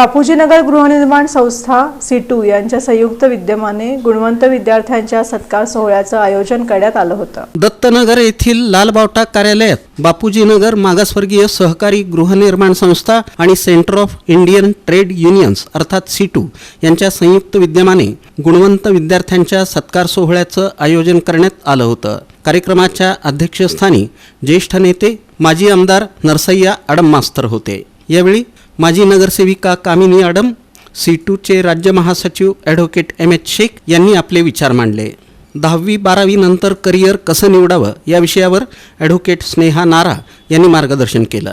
बापूजीनगर गृहनिर्माण संस्था सिटू यांच्या संयुक्त विद्यमाने गुणवंत विद्यार्थ्यांच्या सत्कार सोहळ्याचं आयोजन करण्यात आलं होतं. दत्तनगर येथील लालबावटा कार्यालयात बापूजीनगर मागासवर्गीय सहकारी गृहनिर्माण संस्था आणि Centre of Indian Trade Unions अर्थात सीटू यांच्या संयुक्त विद्यमाने गुणवंत विद्यार्थ्यांच्या सत्कार सोहळ्याचं आयोजन करण्यात आलं होतं. कार्यक्रमाच्या अध्यक्षस्थानी ज्येष्ठ नेते माजी आमदार नरसय्या आडम मास्तर होते. यावेळी माजी नगरसेविका कामिनी आडम सी टूचे राज्य महासचिव ॲडव्होकेट एम एच शेख यांनी आपले विचार मांडले. दहावी बारावी नंतर करिअर कसं निवडावं या विषयावर ॲडव्होकेट स्नेहा नारा यांनी मार्गदर्शन केलं.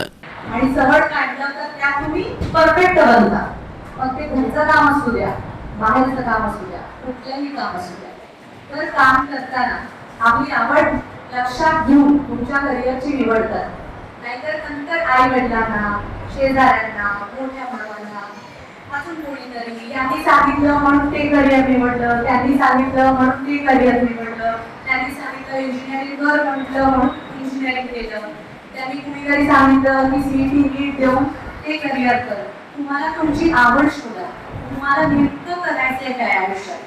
आणि सरळ काढलं तर त्या तुम्ही परफेक्ट बनता. मग ते घरचं काम असू द्या बाहेरचं काम असू द्या कुठलंही काम असू द्या. तर काम करताना आपली आवड लक्षात घेऊन तुमच्या करिअरची निवड करा. नाहीतर नंतर आई वडिलांना शेजाऱ्यांना मोठ्या भावांना अजून कोणीतरी यांनी सांगितलं म्हणून ते करिअर निवडलं त्यांनी सांगितलं म्हणून ते करिअर निवडलं त्यांनी सांगितलं इंजिनिअरिंग कर म्हटलं म्हणून इंजिनिअरिंग केलं. त्यांनी कुणीतरी सांगितलं की सीईटी नीट e देऊन ते करिअर कर. तुम्हाला तुमची आवड शोधा. तुम्हाला नृत्य करायचंय काय आयुष्यात?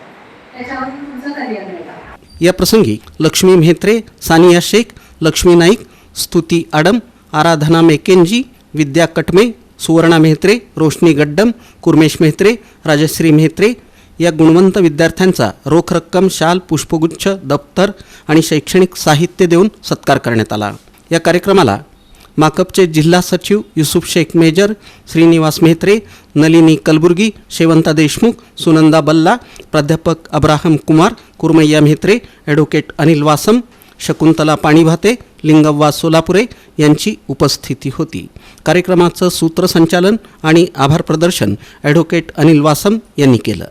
त्याच्यावरून तुमचं करिअर निवडा. या प्रसंगी लक्ष्मी म्हेत्रे सानिया शेख लक्ष्मी नाईक स्तुती आडम आराधना मेकेंजी विद्या कटमे सुवर्णा मेहत्रे रोशनी गड्डम कुर्मेश मेहत्रे राजश्री मेहत्रे या गुणवंत विद्यार्थ्यांचा रोख रक्कम शाल पुष्पगुच्छ दप्तर आणि शैक्षणिक साहित्य देऊन सत्कार करण्यात आला. या कार्यक्रमाला माकपचे जिल्हा सचिव युसुफ शेख मेजर श्रीनिवास मेहत्रे नलिनी कलबुर्गी शेवंता देशमुख सुनंदा बल्ला प्राध्यापक अब्राहम कुमार कुरमय्या मेहत्रे ॲडव्होकेट अनिल वासम शकुंतला पाणीभाते लिंगव्वा सोलापुरे यांची उपस्थिती होती. कार्यक्रमाचं सूत्रसंचालन आणि आभार प्रदर्शन ॲडव्होकेट अनिल वासम यांनी केलं.